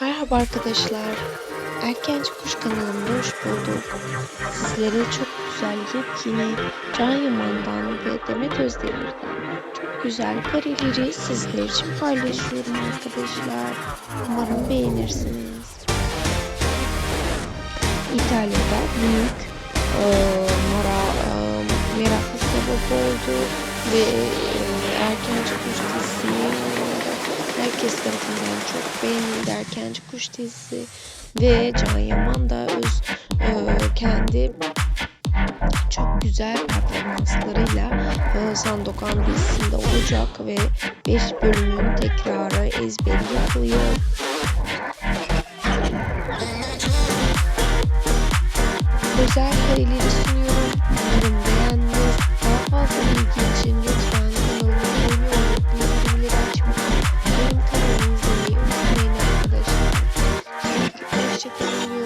Merhaba arkadaşlar. Erkenci Kuş kanalımda hoş bulduk. Sizlere çok güzel yepyeni Can Yaman'dan ve Demet Özdemir'den çok güzel kareleri sizler için paylaşıyorum arkadaşlar. Umarım beğenirsiniz. İtalya'da büyük e, mara, e, meraklı sebep oldu ve e, dizisi herkes tarafından çok beğenildi Erkenci Kuş dizisi ve Can Yaman da öz e, kendi çok güzel performanslarıyla e, Sandokan dizisinde olacak ve 5 bölümün tekrarı ezberi yapılıyor. Özel kareleri Teşekkür you.